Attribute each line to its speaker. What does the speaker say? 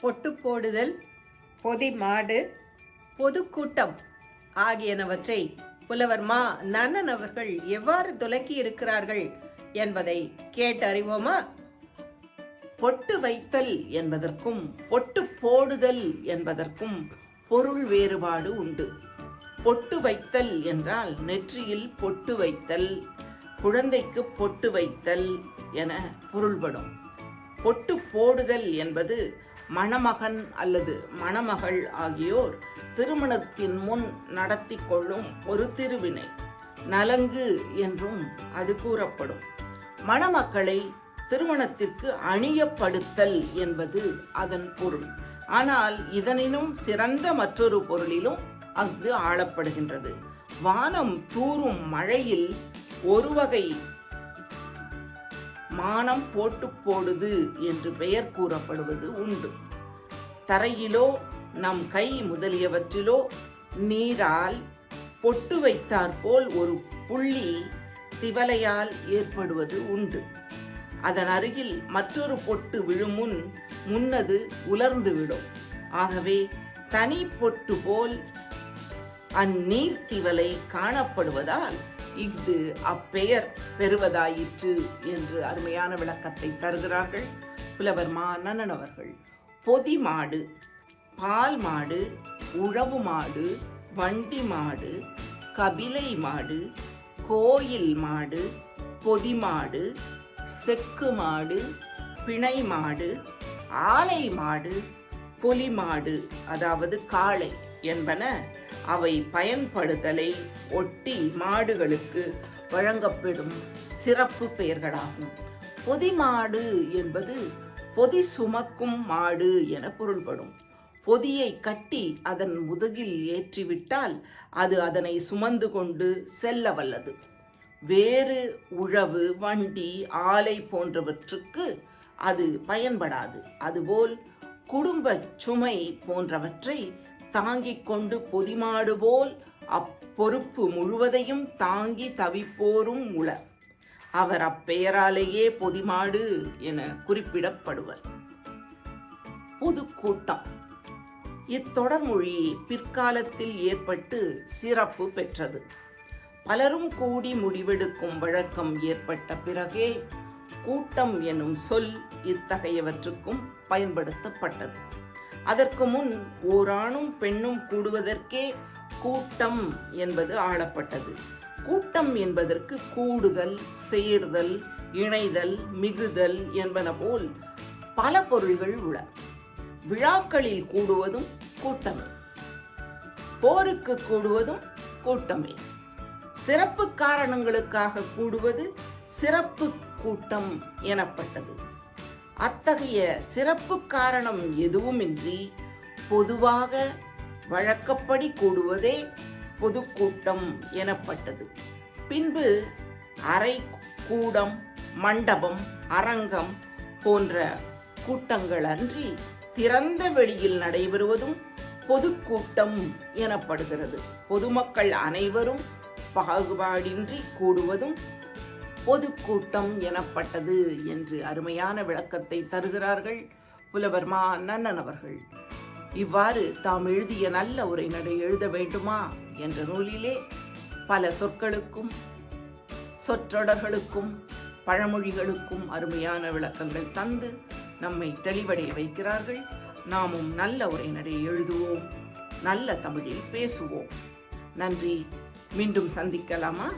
Speaker 1: பொட்டு போடுதல் பொதி மாடு பொதுக்கூட்டம் ஆகியனவற்றை புலவர் மா நன்னன் அவர்கள் எவ்வாறு துலக்கி இருக்கிறார்கள் என்பதை கேட்டு அறிவோமா பொட்டு வைத்தல் என்பதற்கும் பொட்டு போடுதல் என்பதற்கும் பொருள் வேறுபாடு உண்டு. பொட்டு வைத்தல் என்றால் நெற்றியில் பொட்டு வைத்தல் குழந்தைக்கு பொட்டு வைத்தல் என பொருள்படும். பொட்டு போடுதல் என்பது மணமகன் அல்லது மணமகள் ஆகியோர் திருமணத்தின் முன் நடத்தி கொள்ளும் ஒரு திருவினை. நலங்கு என்றும் அது கூறப்படும். மணமக்களை திருமணத்திற்கு அணியப்படுத்தல் என்பது அதன் பொருள். ஆனால் இதனினும் சிறந்த மற்றொரு பொருளிலும் அங்கு ஆளப்படுகின்றது வானம் தூறும் மழையில் ஒரு வகை மானம் போட்டு போடுது என்று பெயர் கூறப்படுவது உண்டு. தரையிலோ நம் கை முதலியவற்றிலோ நீரால் பொட்டு வைத்தாற்போல் ஒரு புள்ளி திவலையால் ஏற்படுவது உண்டு. அதன் அருகில் மற்றொரு பொட்டு விழுமுன் முன்னது உலர்ந்துவிடும். ஆகவே தனி பொட்டு போல் அந்நீர் திவலை காணப்படுவதால் இஃது அப்பெயர் பெறுவதாயிற்று என்று அருமையான விளக்கத்தை தருகிறார்கள். புலவர் மா நன்னன் அவர்கள். பொதி மாடு பால் மாடு உழவு மாடு வண்டி மாடு கபிலை மாடு கோயில் மாடு பொதி மாடு செக்கு மாடு பிணை மாடு ஆலை மாடு பொலி மாடு அதாவது காளை என்பன அவை பயன்படுதலை ஒட்டி மாடுகளுக்கு வழங்கப்படும் சிறப்பு பெயர்களாகும். பொதி மாடு என்பது பொதி சுமக்கும் மாடு என பொருள்படும். பொதியை கட்டி அதன் முதுகில் ஏற்றிவிட்டால் அது அதனை சுமந்து கொண்டு செல்ல வல்லது. வேறு உழவு வண்டி ஆலை போன்றவற்றுக்கு அது பயன்படாது. அதுபோல் குடும்ப சுமை போன்றவற்றை தாங்கிக் கொண்டு பொதிமாடு போல் அப்பொறுப்பு முழுவதையும் தாங்கி தவிப்போரும் உளர் அவர் அப்பெயராலேயே பொதிமாடு என குறிப்பிடப்படுவர். பொதுக்கூட்டம். இத்தொடர்மொழி பிற்காலத்தில் ஏற்பட்டு சிறப்பு பெற்றது. பலரும் கூடி முடிவெடுக்கும் வழக்கம் ஏற்பட்ட பிறகே கூட்டம் எனும் சொல் இத்தகையவற்றுக்கும் பயன்படுத்தப்பட்டது. அதற்கு முன் ஓராணும் பெண்ணும் கூடுவதற்கே கூட்டம் என்பது ஆளப்பட்டது. கூட்டம் என்பதற்கு கூடுதல் சேர்தல் இணைதல் மிகுதல் என்பன போல் பல பொருள்கள் உள. விழாக்களில் கூடுவதும் கூட்டமே. போருக்கு கூடுவதும் கூட்டமே. சிறப்பு காரணங்களுக்காக கூடுவது சிறப்பு கூட்டம் எனப்பட்டது. அத்தகைய சிறப்பு காரணம் எதுவுமின்றி பொதுவாக வழக்கப்படி கூடுவதே பொதுக்கூட்டம் எனப்பட்டது. பின்பு அறை கூடம் மண்டபம் அரங்கம் போன்ற கூட்டங்கள் அன்றி திறந்த வெளியில் நடைபெறுவதும் பொதுக்கூட்டம் எனப்படுகிறது. பொதுமக்கள் அனைவரும் பாகுபாடின்றி கூடுவதும் பொதுக்கூட்டம் எனப்பட்டது என்று அருமையான விளக்கத்தை தருகிறார்கள் புலவர் மா நன்னன் அவர்கள். இவ்வாறு தாம் எழுதிய நல்ல உரைநடை எழுத வேண்டுமா என்ற நூலிலே பல சொற்களுக்கும் சொற்றொடர்களுக்கும் பழமொழிகளுக்கும் அருமையான விளக்கங்கள் தந்து நம்மை தெளிவடைய வைக்கிறார்கள். நாமும் நல்ல உரைநடை எழுதுவோம். நல்ல தமிழில் பேசுவோம். நன்றி. மீண்டும் சந்திக்கலாமா?